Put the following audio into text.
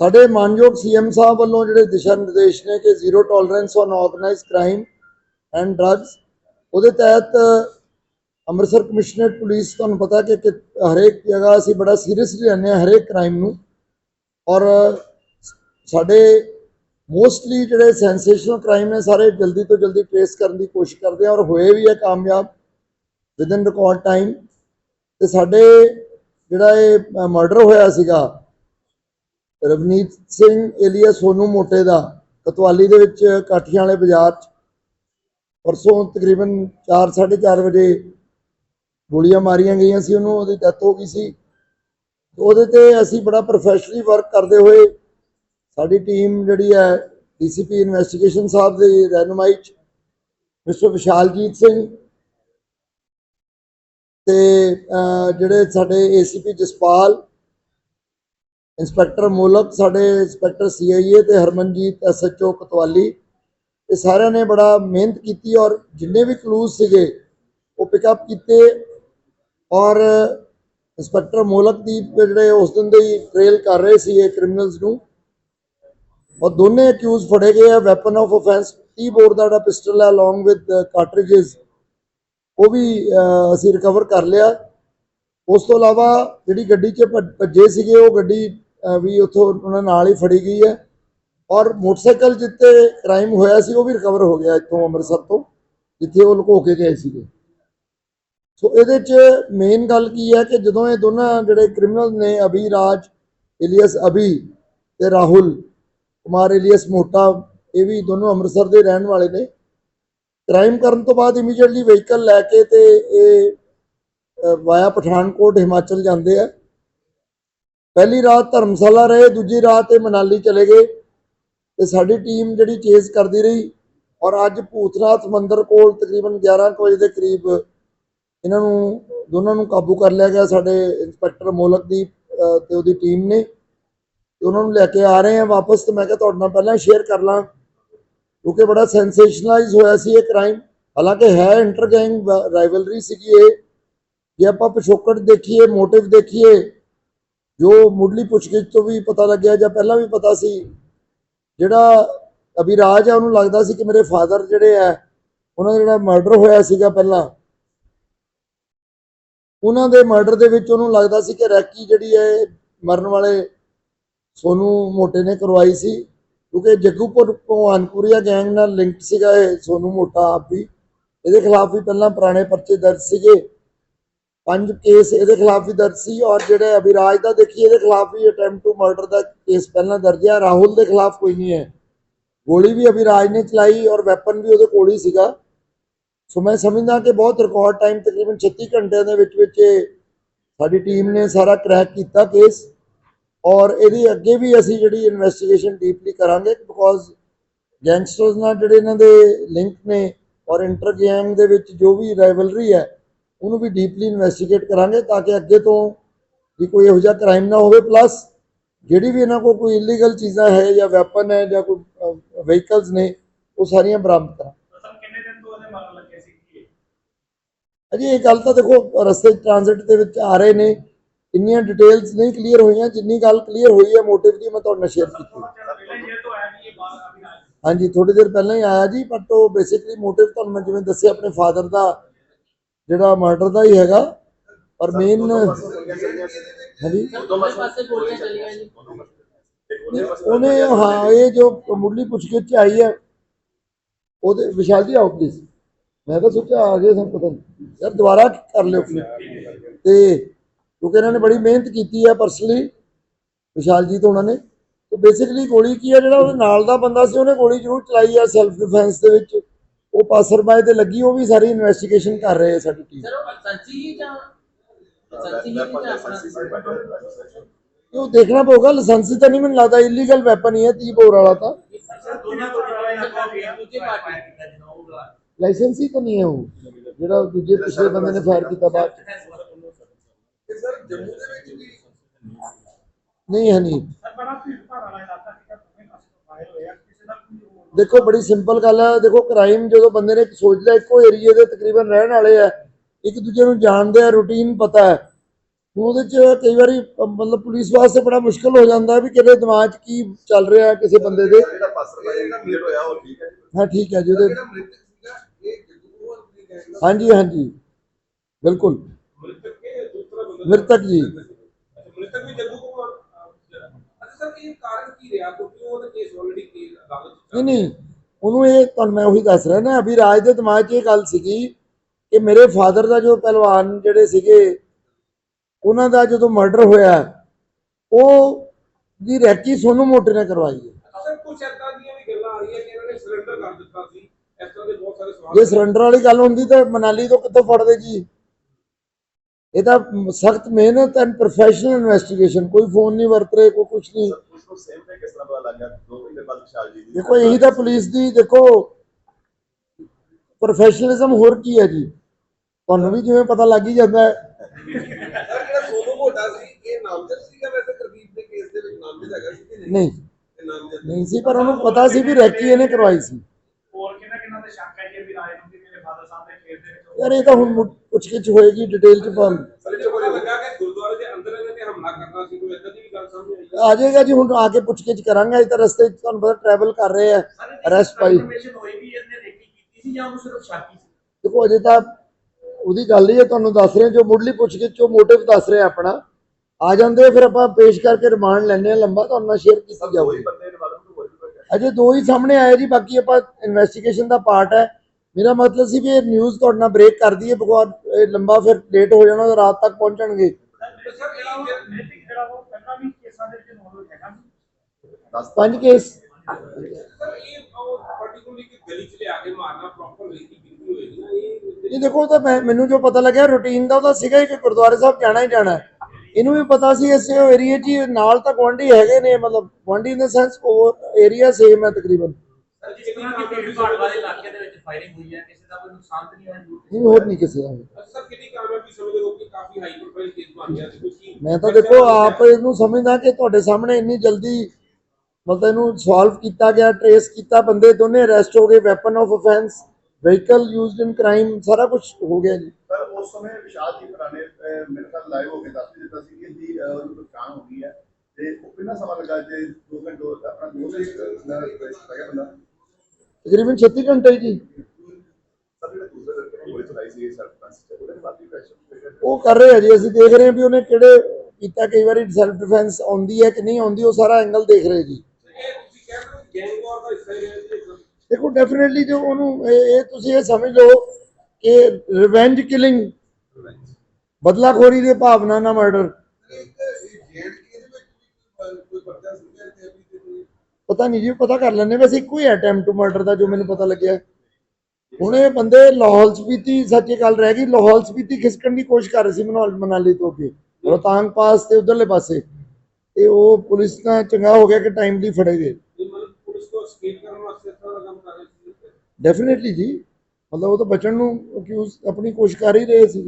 ਸਾਡੇ ਮਾਨਯੋਗ ਸੀਐਮ ਸਾਹਿਬ ਵੱਲੋਂ ਜਿਹੜੇ ਦਿਸ਼ਾ ਨਿਰਦੇਸ਼ ਨੇ ਕਿ zero tolerance on organised crime and drugs ਉਹਦੇ ਤਹਿਤ ਅੰਮ੍ਰਿਤਸਰ ਕਮਿਸ਼ਨਰੇਟ ਪੁਲਿਸ ਤੁਹਾਨੂੰ ਪਤਾ ਕਿ ਕਿ ਹਰੇਕ ਜਗ੍ਹਾ ਅਸੀਂ ਬੜਾ ਸੀਰੀਅਸਲੀ ਲੈਂਦੇ ਹਾਂ ਹਰੇਕ ਕ੍ਰਾਈਮ ਨੂੰ। ਔਰ ਸਾਡੇ ਮੋਸਟਲੀ ਜਿਹੜੇ ਸੈਂਸੇਸ਼ਨਲ ਕ੍ਰਾਈਮ ਨੇ, ਸਾਰੇ ਜਲਦੀ ਤੋਂ ਜਲਦੀ ਟ੍ਰੇਸ ਕਰਨ ਦੀ ਕੋਸ਼ਿਸ਼ ਕਰਦੇ ਆ ਔਰ ਹੋਏ ਵੀ ਹੈ ਕਾਮਯਾਬ ਵਿਦਨ ਰਿਕਾਰਡ ਟਾਈਮ ਤੇ ਸਾਡੇ ਜਿਹੜਾ ਇਹ ਮਰਡਰ ਹੋਇਆ ਸੀਗਾ, ਰਵਨੀਤ ਸਿੰਘ ਏਲੀਆ ਸੋਨੂ ਮੋਟੇ ਦਾ, ਕਤਵਾਲੀ ਦੇ ਵਿੱਚ ਕਾਠੀਆਂ ਵਾਲੇ ਬਾਜ਼ਾਰ 'ਚ। ਪਰਸੋਂ ਤਕਰੀਬਨ 4:30 ਵਜੇ ਗੋਲੀਆਂ ਮਾਰੀਆਂ ਗਈਆਂ ਸੀ ਉਹਨੂੰ, ਉਹਦੀ ਡੈਥ ਹੋ ਗਈ ਸੀ। ਉਹਦੇ ਤੇ ਅਸੀਂ ਬੜਾ ਪ੍ਰੋਫੈਸ਼ਨਲੀ ਵਰਕ ਕਰਦੇ ਹੋਏ, ਸਾਡੀ ਟੀਮ ਜਿਹੜੀ ਹੈ ਡੀਸੀਪੀ ਇਨਵੈਸਟੀਗੇਸ਼ਨ ਸਾਹਿਬ ਦੀ ਰਹਿਨੁਮਾਈ 'ਚ, ਮਿਸਟਰ ਵਿਸ਼ਾਲਜੀਤ ਸਿੰਘ ਤੇ ਅਹ, ਜਿਹੜੇ ਸਾਡੇ ਏਸੀਪੀ ਜਸਪਾਲ ਇੰਸਪੈਕਟਰ ਮੋਲਕ ਸਾਡੇ ਇੰਸਪੈਕਟਰ ਸੀਆਈਏ ਤੇ ਹਰਮਨਜੀਤ ਐਸਐਚਓ ਕਤਵਾਲੀ ਇਹ ਸਾਰਿਆਂ ਨੇ ਬੜਾ ਮਿਹਨਤ ਕੀਤੀ ਔਰ ਜਿੰਨੇ ਵੀ ਕਲੂਜ਼ ਸੀਗੇ ਉਹ ਪਿਕਅਪ ਕੀਤੇ ਔਰ ਇੰਸਪੈਕਟਰ ਮੋਲਕ ਦੀ ਜਿਹੜੇ ਉਸ ਦਿਨ ਦੇ ਹੀ ਟ੍ਰੇਲ ਕਰ ਰਹੇ ਸੀ ਇਹ ਕ੍ਰਿਮੀਨਲਸ ਨੂੰ। ਔਰ ਦੋਨੇ ਅਕਿਊਜ਼ ਫੜੇ ਗਏ ਆ ਵੈਪਨ ਆਫ ਆਫੈਂਸ 30 ਬੋਰ ਦਾ ਜਿਹੜਾ ਪਿਸਟਲ ਹੈ ਅਲੋਂਗ ਵਿਦ ਕਾਰਟ੍ਰਿਜਸ ਉਹ ਵੀ ਅਸੀਂ ਰਿਕਵਰ ਕਰ ਲਿਆ। ਉਸ ਤੋਂ ਇਲਾਵਾ ਜਿਹੜੀ ਗੱਡੀ 'ਚ ਭੱਜ- ਭੱਜੇ ਸੀਗੇ, ਉਹ ਗੱਡੀ ਵੀ ਉੱਥੋਂ ਉਹਨਾਂ ਨਾਲ ਹੀ ਫੜੀ ਗਈ ਹੈ। ਔਰ ਮੋਟਰਸਾਈਕਲ ਜਿੱਤੇ ਕ੍ਰਾਈਮ ਹੋਇਆ ਸੀ, ਉਹ ਵੀ ਰਿਕਵਰ ਹੋ ਗਿਆ ਇੱਥੋਂ ਅੰਮ੍ਰਿਤਸਰ ਤੋਂ, ਜਿੱਥੇ ਉਹ ਲੁਕੋ ਕੇ ਗਏ ਸੀਗੇ। ਸੋ ਇਹਦੇ 'ਚ ਮੇਨ ਗੱਲ ਕੀ ਹੈ ਕਿ ਜਦੋਂ ਇਹ ਦੋਨਾਂ ਜਿਹੜੇ ਕ੍ਰਿਮੀਨਲ ਨੇ, ਅਭੀ ਰਾਜ ਇਲੀਅਸ ਅਭੀ ਤੇ ਰਾਹੁਲ, ਕੁਮਾਰ ਇਲੀਅਸ ਮੋਟਾ, ਇਹ ਵੀ ਦੋਨੋਂ ਅੰਮ੍ਰਿਤਸਰ ਦੇ ਰਹਿਣ ਵਾਲੇ ਨੇ। ਕ੍ਰਾਈਮ ਕਰਨ ਤੋਂ ਬਾਅਦ ਇਮੀਡੀਏਟਲੀ ਵਹੀਕਲ ਲੈ ਕੇ ਤੇ ਇਹ ਵਾਇਆ ਪਠਾਨਕੋਟ ਹਿਮਾਚਲ ਜਾਂਦੇ ਆ। ਪਹਿਲੀ ਰਾਤ ਧਰਮਸ਼ਾਲਾ ਰਹੇ ਦੂਜੀ ਰਾਤ ਇਹ ਮਨਾਲੀ ਚਲੇ ਗਏ ਤੇ ਸਾਡੀ ਟੀਮ ਜਿਹੜੀ ਚੇਜ਼ ਕਰਦੀ ਰਹੀ ਔਰ ਅੱਜ ਭੂਤਨਾਥ ਮੰਦਿਰ ਕੋਲ ਤਕਰੀਬਨ 11 ਕੁ ਵਜੇ ਦੇ ਕਰੀਬ ਇਹਨਾਂ ਨੂੰ ਦੋਨਾਂ ਨੂੰ ਕਾਬੂ ਕਰ ਲਿਆ ਗਿਆ ਸਾਡੇ ਇੰਸਪੈਕਟਰ ਮੋਲਕ ਦੀ ਅਹ, ਤੇ ਉਹਦੀ ਟੀਮ ਨੇ। ਤੇ ਉਹਨਾਂ ਨੂੰ ਲੈ ਕੇ ਆ ਰਹੇ ਆ ਵਾਪਸ ਤੇ ਮੈਂ ਕਿਹਾ ਤੁਹਾਡੇ ਨਾਲ ਪਹਿਲਾਂ ਸ਼ੇਅਰ ਕਰ ਲਾਂ। ਕਿਉਂਕਿ ਬੜਾ ਸੈਂਸੇਸ਼ਨਲਾਈਜ਼ ਹੋਇਆ ਸੀ ਇਹ ਕ੍ਰਾਈਮ ਹਾਲਾਂਕਿ ਹੈ ਇੰਟਰ ਗੈਂਗ ਰਾਈਵਲਰੀ ਸੀਗੀ ਇਹ। ਜੇ ਆਪਾਂ ਪਿਛੋਕੜ ਦੇਖੀਏ ਮੋਟਿਵ ਦੇਖੀਏ, ਜੋ ਮੁੱਢਲੀ ਪੁੱਛਗਿੱਛ ਤੋਂ ਵੀ ਪਤਾ ਲੱਗਿਆ ਜਾਂ ਪਹਿਲਾਂ ਵੀ ਪਤਾ ਸੀ, ਜਿਹੜਾ ਅਭਿਰਾਜ ਆ, ਉਹਨੂੰ ਲੱਗਦਾ ਸੀ ਕਿ ਮੇਰੇ ਫਾਦਰ ਜਿਹੜੇ ਆ, ਉਹਨਾਂ ਦਾ ਜਿਹੜਾ ਮਰਡਰ ਹੋਇਆ ਸੀਗਾ ਪਹਿਲਾਂ, ਉਹਨਾਂ ਦੇ ਮਰਡਰ ਦੇ ਵਿੱਚ ਉਹਨੂੰ ਲੱਗਦਾ ਸੀ ਕਿ ਰੈਕੀ ਜਿਹੜੀ ਹੈ ਮਰਨ ਵਾਲੇ ਸੋਨੂੰ ਮੋਟੇ ਨੇ ਕਰਵਾਈ ਸੀ। ਕਿਉਂਕਿ ਜੱਗੂਪੁਰ ਭਗਵਾਨਪੁਰੀਆ ਗੈਂਗ ਨਾਲ ਲਿੰਕਡ ਸੀਗਾ ਇਹ ਸੋਨੂ ਮੋਟਾ ਆਪ ਵੀ। ਇਹਦੇ ਖਿਲਾਫ ਵੀ ਪਹਿਲਾਂ ਪੁਰਾਣੇ ਪਰਚੇ ਦਰਜ ਸੀਗੇ। ਪੰਜ ਕੇਸ ਇਹਦੇ ਖਿਲਾਫ ਵੀ ਦਰਜ ਸੀ ਔਰ ਜਿਹੜੇ ਅਭਿਰਾਜ ਦਾ ਦੇਖੀਏ, ਇਹਦੇ ਖਿਲਾਫ ਵੀ ਅਟੈਂਪਟ ਟੂ ਮਰਡਰ ਦਾ ਕੇਸ ਪਹਿਲਾਂ ਦਰਜ ਹੈ ਰਾਹੁਲ ਦੇ ਖਿਲਾਫ ਕੋਈ ਨਹੀਂ ਹੈ। ਗੋਲੀ ਵੀ ਅਭਿਰਾਜ ਨੇ ਚਲਾਈ ਔਰ ਵੈਪਨ ਵੀ ਉਹਦੇ ਕੋਲ ਹੀ ਸੀਗਾ। ਸੋ ਮੈਂ ਸਮਝਦਾ ਕਿ ਬਹੁਤ ਰਿਕਾਰਡ ਟਾਈਮ ਤਕਰੀਬਨ 36 ਘੰਟਿਆਂ ਦੇ ਵਿੱਚ ਵਿੱਚ ਇਹ ਸਾਡੀ ਟੀਮ ਨੇ ਸਾਰਾ ਕ੍ਰੈਕ ਕੀਤਾ ਕੇਸ ਔਰ ਇਹਦੀ ਅੱਗੇ ਵੀ ਅਸੀਂ ਜਿਹੜੀ ਇਨਵੈਸਟੀਗੇਸ਼ਨ ਡੀਪਲੀ ਕਰਾਂਗੇ ਬਿਕੋਜ਼ ਗੈਂਗਸਟਰਸ ਨਾਲ ਜਿਹੜੇ ਇਹਨਾਂ ਦੇ ਲਿੰਕ ਨੇ ਔਰ ਇੰਟਰ ਗੈਂਗ ਦੇ ਵਿੱਚ ਜੋ ਵੀ ਰਾਈਵਲਰੀ ਹੈ ਉਹਨੂੰ ਵੀ ਡੀਪਲੀ ਇਨਵੈਸਟੀਗੇਟ ਕਰਾਂਗੇ ਤਾਂ ਕਿ ਅੱਗੇ ਤੋਂ ਵੀ ਕੋਈ ਇਹੋ ਜਿਹਾ ਕ੍ਰਾਈਮ ਨਾ ਹੋਵੇ। ਪਲੱਸ ਜਿਹੜੀ ਵੀ ਇਹਨਾਂ ਕੋਲ ਕੋਈ ਇਲੀਗਲ ਚੀਜ਼ਾਂ ਹੈ ਜਾਂ ਵੈਪਨ ਹੈ ਜਾਂ ਕੋਈ ਵਹੀਕਲਸ ਨੇ ਉਹ ਸਾਰੀਆਂ ਬਰਾਮਦ ਕਰਾਂ ਅਜੇ ਇਹ ਗੱਲ ਤਾਂ ਦੇਖੋ ਰਸਤੇ ਟ੍ਰਾਂਜ਼ਿਟ ਦੇ ਵਿੱਚ ਆ ਰਹੇ ਨੇ। ਇੰਨੀਆਂ ਡਿਟੇਲਸ ਨਹੀਂ ਕਲੀਅਰ ਹੋਈਆਂ ਜਿੰਨੀ ਗੱਲ ਕਲੀਅਰ ਹੋਈ ਹੈ ਮੋਟਿਵ ਦੀ ਮੈਂ ਤੁਹਾਡੇ ਨਾਲ ਸ਼ੇਅਰ ਕੀਤੀ ਪਹਿਲੇ ਜੇ ਤੋਂ ਆਇਆ ਕਿ ਇਹ ਬਾਹਰ ਅਭੀ ਰਾਜ ਹਾਂਜੀ ਥੋੜੀ ਦੇਰ ਪਹਿਲਾਂ ਹੀ ਆਇਆ ਜੀ ਬਟ ਉਹ ਬੇਸਿਕਲੀ ਮੋਟਿਵ ਤੁਹਾਨੂੰ ਮੈਂ ਜਿਵੇਂ ਦੱਸਿਆ ਆਪਣੇ ਫਾਦਰ ਦਾ ਜਿਹੜਾ ਮਰਡਰ ਦਾ ਹੀ ਹੈਗਾ ਪਰ ਮੇਨ ਹਾਂਜੀ ਦੋਵੇਂ ਪਾਸੇ ਗੋਲੀਆਂ ਚੱਲੀਆਂ ਜੀ ਉਹਨੇ ਹਾਂ ਇਹ ਜੋ ਮੁੱਢਲੀ ਪੁੱਛਗਿੱਛ ਚ ਆਈ ਹੈ ਉਹਦੇ ਵਿਸ਼ਾਲ ਜੀ ਆਓ ਪਲੀਜ਼ ਮੈਂ ਤਾਂ ਸੋਚਿਆ ਆ ਗਏ ਸਾਨੂੰ ਪਤਾ ਨਹੀਂ ਯਾਰ ਦੁਬਾਰਾ ਕਰ ਲਿਓ please। ਤੇ ਕਿਉਂਕਿ ਇਹਨਾਂ ਨੇ ਬੜੀ ਮਿਹਨਤ ਕੀਤੀ ਹੈ ਪਰਸਨਲੀ ਵਿਸ਼ਾਲ ਜੀ ਤੋਂ ਉਹਨਾਂ ਨੇ। ਤੇ ਬੇਸਿਕਲੀ ਗੋਲੀ ਕੀ ਹੈ ਜਿਹੜਾ ਉਹਦੇ ਨਾਲ ਦਾ ਬੰਦਾ ਸੀ ਉਹਨੇ ਗੋਲੀ ਜ਼ਰੂਰ ਚਲਾਈ ਹੈ ਸੈਲਫ ਡਿਫੈਂਸ ਦੇ ਵਿੱਚ। ਉਹ ਪਾਸਰਬਾਈ ਤੇ ਲੱਗੀ ਉਹ ਵੀ ਸਾਰੀ ਇਨਵੈਸਟੀਗੇਸ਼ਨ ਕਰ ਰਹੇ ਹੈ ਸਾਡੀ ਟੀਮ ਉਹ ਦੇਖਣਾ ਪਊਗਾ ਲਾਇਸੈਂਸੀ ਤਾਂ ਨਹੀਂ ਮੈਨੂੰ ਲੱਗਦਾ ਇਲੀਗਲ ਵੈਪਨ ਹੀ ਹੈ 30 ਬੋਰ ਵਾਲਾ ਤਾਂ। ਸਰ ਦੋਨਾਂ ਤੋਂ ਜਿਹੜਾ ਦੂਜੀ ਪਾਰਟੀ ਲਾਇਸੈਂਸੀ ਤਾਂ ਨਹੀਂ ਹੈ ਉਹ। ਜਿਹੜਾ ਦੂਜੇ ਪਿਛਲੇ ਬੰਦੇ ਨੇ ਫਾਇਰ ਕੀਤਾ ਬਾਅਦ ਨਹੀਂ ਹੈ ਨਹੀਂ। ਸਰ ਬੜਾ ਭੀੜ ਭਾੜ ਵਾਲਾ ਇਲਾਕਾ ਸੀਗਾ ਦੋਵੇਂ ਪਾਸੇ ਤੋਂ ਫਾਇਰ ਹੋਇਆ ਕਿਸੇ ਦਾ ਕੋਈ ਹੋਰ ਦੇਖੋ ਬੜੀ ਸਿੰਪਲ ਗੱਲ ਹੈ। ਦੇਖੋ ਕ੍ਰਾਈਮ ਜਦੋਂ ਬੰਦੇ ਨੇ ਸੋਚਦਾ ਇੱਕੋ ਏਰੀਏ ਦੇ ਤਕਰੀਬਨ ਰਹਿਣ ਵਾਲੇ ਆ ਇੱਕ ਦੂਜੇ ਨੂੰ ਜਾਣਦੇ ਆ ਰੂਟੀਨ ਪਤਾ ਹੈ। ਉਹਦੇ ਚ ਕਈ ਵਾਰੀ ਮਤਲਬ ਪੁਲਿਸ ਵਾਸਤੇ ਬੜਾ ਮੁਸ਼ਕਲ ਹੋ ਜਾਂਦਾ ਵੀ ਕਿਹਦੇ ਦਿਮਾਗ 'ਚ ਕੀ ਚੱਲ ਰਿਹਾ ਕਿਸੇ ਬੰਦੇ ਦੇ। ਹੈ ਠੀਕ ਹੈ ਜੀ ਉਹਦੇ ਹਾਂਜੀ ਹਾਂਜੀ। ਬਿਲਕੁਲ। ਮ੍ਰਿਤਕ ਕੇ ਜੀ। ਮ੍ਰਿਤਕ ਵੀ ਜੱਗੂ ਕੁਮਾਰ ਅੱਛਾ ਸਰ ਇਹ ਕਾਰਨ ਕੀ ਰਿਹਾ? ਕਿਉਂਕਿ ਉਹਦਾ ਕੇਸ ਆਲਰੇਡੀ ਕੇਸ ਅਦਾਲਤ ਨਹੀਂ ਨਹੀਂ ਉਹਨੂੰ ਇਹ ਤੁਹਾਨੂੰ ਮੈਂ ਉਹੀ ਦੱਸ ਰਿਹਾ ਨਾ ਅਭੀ ਰਾਜ ਦੇ ਦਿਮਾਗ 'ਚ ਇਹ ਗੱਲ ਸੀਗੀ ਕਿ ਮੇਰੇ ਫਾਦਰ ਦਾ ਜੋ ਪਹਿਲਵਾਨ ਜਿਹੜੇ ਸੀਗੇ ਉਹਨਾਂ ਦਾ ਜਦੋਂ ਮਰਡਰ ਹੋਇਆ ਉਹ ਦੀ ਰੈਕੀ ਸੋਨੂ ਮੋਟੇ ਨੇ ਕਰਵਾਈ ਹੈ। ਸਰ ਕੁਝ ਏਦਾਂ ਦੀਆਂ ਵੀ ਗੱਲਾਂ ਆ ਰਹੀਆਂ ਕਿ ਇਹਨਾਂ ਨੇ ਸਰੈਂਡਰ ਕਰ ਦਿੱਤਾ ਸੀ। ਇਸ ਤਰ੍ਹਾਂ ਦੇ ਬਹੁਤ ਸਾਰੇ ਸਵਾਲ ਜੇ ਸਰੈਂਡਰ ਵਾਲੀ ਗੱਲ ਹੁੰਦੀ ਤਾਂ ਮਨਾਲੀ ਤੋਂ ਕਿੱਥੋਂ ਫੜਦੇ ਜੀ? ਇਹ ਤਾਂ ਸਖਤ ਮਿਹਨਤ ਐਂਡ ਪ੍ਰੋਫੈਸ਼ਨਲ ਇਨਵੈਸਟੀਗੇਸ਼ਨ ਕੋਈ ਫੋਨ ਨਹੀਂ ਵਰਤ ਰਹੇ ਕੋਈ ਕੁਝ ਨਹੀਂ। ਤੇ ਜੀ। ਦੇਖੋ ਇਹੀ ਤਾਂ ਪੁਲਿਸ ਦੀ ਦੇਖੋ ਪ੍ਰੋਫੈਸ਼ਨਲਿਜ਼ਮ ਹੋਰ ਕੀ ਹੈ ਜੀ? ਤੁਹਾਨੂੰ ਵੀ ਜਿਵੇਂ ਪਤਾ ਲੱਗ ਹੀ ਜਾਂਦਾ ਹੈ। ਸਰ ਜਿਹੜਾ ਸੋਨੂ ਮੋਟਾ ਸੀ? ਇਹ ਨਾਮਜ਼ਦ ਸੀਗਾ ਵੈਸੇ ਗੁਰਦੀਪ ਦੇ ਕੇਸ ਦੇ ਵਿੱਚ? ਨਾਮਜ਼ਦ ਹੈਗਾ ਸੀ ਕਿ ਨਹੀਂ? ਨਹੀਂ। ਸੀ ਪਰ ਉਹਨੂੰ ਪਤਾ ਸੀ ਵੀ ਰੈਕੀ ਇਹਨੇ ਕਰਵਾਈ ਸੀ। ਹੋਰ ਕਿਹਨਾਂ ਕਿਹਨਾਂ ਦੇ ਸ਼ੱਕ ਹੈ ਕਿ ਵੀ ਰਾਜ ਨੂੰ ਯਾਰ ਇਹ ਤਾਂ ਹੁਣ ਪੁੱਛਗਿੱਛ ਹੋਏਗੀ ਡਿਟੇਲ ਚ ਆਈ? ਆ ਜਾਏਗਾ ਜੀ ਹੁਣ ਆ ਕੇ ਪੁੱਛਗਿੱਛ ਕਰਾਂਗੇ ਇਹ ਤਾਂ ਰਸਤੇ 'ਚ ਤੁਹਾਨੂੰ ਪਤਾ ਟਰੈਵਲ ਕਰ ਰਹੇ ਆ ਅਰੈਸਟ ਪਾਈ ਇਨਫੋਰਮੇਸ਼ਨ ਹੋਈ ਵੀ ਇਹਨੇ ਰੇਕੀ ਕੀਤੀ ਸੀ ਜਾਂ ਉਹਨੂੰ ਸਿਰਫ ਸ਼ੱਕ ਹੀ ਸੀ? ਦੇਖੋ ਅਜੇ ਤਾਂ ਉਹਦੀ ਗੱਲ ਹੀ ਹੈ ਤੁਹਾਨੂੰ ਦੱਸ ਰਹੇ ਜੋ ਮੁੱਢਲੀ ਪੁੱਛਗਿੱਛ ਜੋ ਮੋਟਿਵ ਦੱਸ ਰਹੇ ਆਪਣਾ। ਆ ਜਾਂਦੇ ਆ, ਫਿਰ ਆਪਾਂ ਪੇਸ਼ ਕਰਕੇ ਰਿਮਾਂਡ ਲੈਣੇ ਆ ਲੰਬਾ ਤੁਹਾਨੂੰ ਨਾਲ ਸ਼ੇਅਰ ਕੀਤੀ ਜਾਊਗੀ। ਅਜੇ ਦੋ ਹੀ ਸਾਹਮਣੇ ਆਏ ਜੀ ਬਾਕੀ ਆਪਾਂ ਇਨਵੈਸਟੀਗੇਸ਼ਨ ਦਾ ਪਾਰਟ ਹੈ। ਮੇਰਾ ਮਤਲਬ ਸੀ ਵੀ ਇਹ ਨਿਊਜ਼ ਤੁਹਾਡੇ ਨਾਲ ਬ੍ਰੇਕ ਕਰ ਦਈਏ ਬਕਵਾਸ ਇਹ ਲੰਬਾ ਫਿਰ ਲੇਟ ਹੋ ਜਾਣਾ ਤਾਂ ਰਾਤ ਤੱਕ ਪਹੁੰਚਣਗੇ ਤੇ ਸਰ ਜਿਹੜਾ ਉਹ ਨੈਤਿਕ ਜਿਹੜਾ ਉਹ ਪਹਿਲਾਂ ਵੀ ਕੇਸਾਂ ਦੇ ਵਿੱਚ ਇਨਵੋਲਵ ਹੈਗਾ ਸੀ ਦੱਸ ਪੰਜ ਕੇਸ ਸਰ ਇਹ ਉਹ ਪਾਰਟਿਕੂਲਰਲੀ ਕਿ ਗਲੀ ਚ ਲਿਆ ਕੇ ਮਾਰਨਾ ਪ੍ਰੋਪਰ ਰੀਤੀ ਕੀਤੀ ਹੋਏਗੀ ਨਾ ਇਹ ਇਹ ਦੇਖੋ ਤਾਂ ਮੈਂ ਮੈਨੂੰ ਜੋ ਪਤਾ ਲੱਗਿਆ ਰੂਟੀਨ ਦਾ ਉਹਦਾ ਸੀਗਾ ਹੀ ਕਿ ਗੁਰਦੁਆਰੇ ਸਾਹਿਬ ਜਾਣਾ ਹੀ ਜਾਣਾ ਹੈ। ਇਹਨੂੰ ਵੀ ਪਤਾ ਸੀ ਇਸ ਏਰੀਏ 'ਚ ਹੀ ਨਾਲ ਤਾਂ ਗੁਆਂਢੀ ਹੈਗੇ ਨੇ ਮਤਲਬ ਗੁਆਂਢੀ ਇਨ ਦਾ ਸੈਂਸ ਉਹ ਏਰੀਆ ਸੇਮ ਹੈ ਤਕਰੀਬਨ ਸਰ ਜਿਸ ਤਰ੍ਹਾਂ ਕਿ ਭੀੜ ਭਾੜ ਵਾਲੇ ਇਲਾਕੇ ਦੇ ਵਿੱਚ ਫਾਇਰਿੰਗ ਹੋਈ ਹੈ ਕਿਸੇ ਦਾ ਕੋਈ ਨੁਕਸਾਨ ਤਾਂ ਨਹੀਂ ਹੋਇਆ? ਨਹੀਂ ਹੋਰ ਨਹੀਂ ਕਿਸੇ ਦਾ ਅੱਛਾ ਸਰ ਕਿੰਨੀ ਕਾਮਯਾਬੀ ਸਮਝਦੇ ਹੋ ਕਿ ਕਾਫੀ ਹਾਈ ਪ੍ਰੋਫਾਈਲ ਕੇਸ ਬਣ ਗਿਆ ਸੀ ਕਿਉਂਕਿ ਮੈਂ ਤਾਂ ਦੇਖੋ ਆਪ ਇਹਨੂੰ ਸਮਝਦਾ ਕਿ ਤੁਹਾਡੇ ਸਾਹਮਣੇ ਇੰਨੀ ਜਲਦੀ ਮਤਲਬ ਇਹਨੂੰ ਸੋਲਵ ਕੀਤਾ ਗਿਆ ਟਰੇਸ ਕੀਤਾ ਬੰਦੇ ਦੋਨੇ ਅਰੈਸਟ ਹੋ ਗਏ weapon of offence vehicle used in crime ਸਾਰਾ ਕੁਝ ਹੋ ਗਿਆ ਜੀ। ਪਰ ਉਸ ਸਮੇਂ ਵਿਸ਼ਾਲ ਜੀ ਪੁਰਾਣੇ ਅਹ, ਮੇਰੇ ਨਾਲ ਲਾਈਵ ਹੋ ਕੇ ਦੱਸ ਵੀ ਦਿੱਤਾ ਸੀ ਕਿ ਇਹਦੀ ਅਹ, ਉਹਨੂੰ ਨੁਕਸਾਨ ਹੋ ਗਈ ਹੈ। ਤੇ ਉਹ ਕਿੰਨਾ ਸਮਾਂ ਲੱਗਾ ਜੇ ਦੋ ਘੰਟੇ ਆਪਣਾ ਦੋ ਦੇ ਨਾਲ ਲੱਗਿਆ ਬੰਦਾ? ਤਕਰੀਬਨ 36 ਘੰਟੇ ਜੀ। ਉਹ ਕਰ ਰਹੇ ਆ ਜੀ ਅਸੀਂ ਦੇਖ ਰਹੇ ਹਾਂ ਵੀ ਉਹਨੇ ਕਿਹੜੇ ਕੀਤਾ ਕਈ ਵਾਰੀ ਸੈਲਫ ਡਿਫੈਂਸ ਆਉਂਦੀ ਹੈ ਕਿ ਨਹੀਂ ਆਉਂਦੀ ਉਹ ਸਾਰਾ ਐਂਗਲ ਦੇਖ ਰਹੇ ਜੀ। ਦੇਖੋ ਡੈਫੀਨਿਟਲੀ ਜੋ ਉਹਨੂੰ ਇਹ ਤੁਸੀਂ ਇਹ ਸਮਝ ਲਓ ਕਿ ਰਿਵੈਂਜ ਕਿਲਿੰਗ ਬਦਲਾਖੋਰੀ ਦੇ ਭਾਵਨਾ ਨਾਲ ਮਰਡਰ ਪਤਾ ਨਹੀਂ ਜੀ ਪਤਾ ਕਰ ਲੈਣੇ ਵੈਸੇ ਇੱਕੋ ਹੀ ਅਟੈਂਪਟ ਟੂ ਮਰਡਰ ਦਾ ਜੋ ਮੈਨੂੰ ਪਤਾ ਲੱਗਿਆ। ਹੁਣ ਇਹ ਬੰਦੇ ਲਾਹੌਲ ਸਪੀਤੀ ਸੱਚੀ ਗੱਲ ਰਹਿ ਗਈ ਲਾਹੌਲ ਸਪੀਤੀ ਖਿਸਕਣ ਦੀ ਕੋਸ਼ਿਸ਼ ਕਰ ਰਹੇ ਸੀ ਮਨਾਲ ਮਨਾਲੀ ਤੋਂ ਅੱਗੇ। ਰੋਹਤਾਂਗ ਪਾਸ ਤੇ ਉਧਰਲੇ ਪਾਸੇ। ਤੇ ਉਹ ਪੁਲਿਸ ਦਾ ਚੰਗਾ ਹੋ ਗਿਆ ਕਿ ਟਾਈਮਲੀ ਫੜੇ ਗਏ। ਡੈਫੀਨਿਟਲੀ ਜੀ। ਮਤਲਬ ਉਹ ਤਾਂ ਬਚਣ ਨੂੰ ਅਕਿਊਜ਼ ਆਪਣੀ ਕੋਸ਼ਿਸ਼ ਕਰ ਹੀ ਰਹੇ ਸੀ।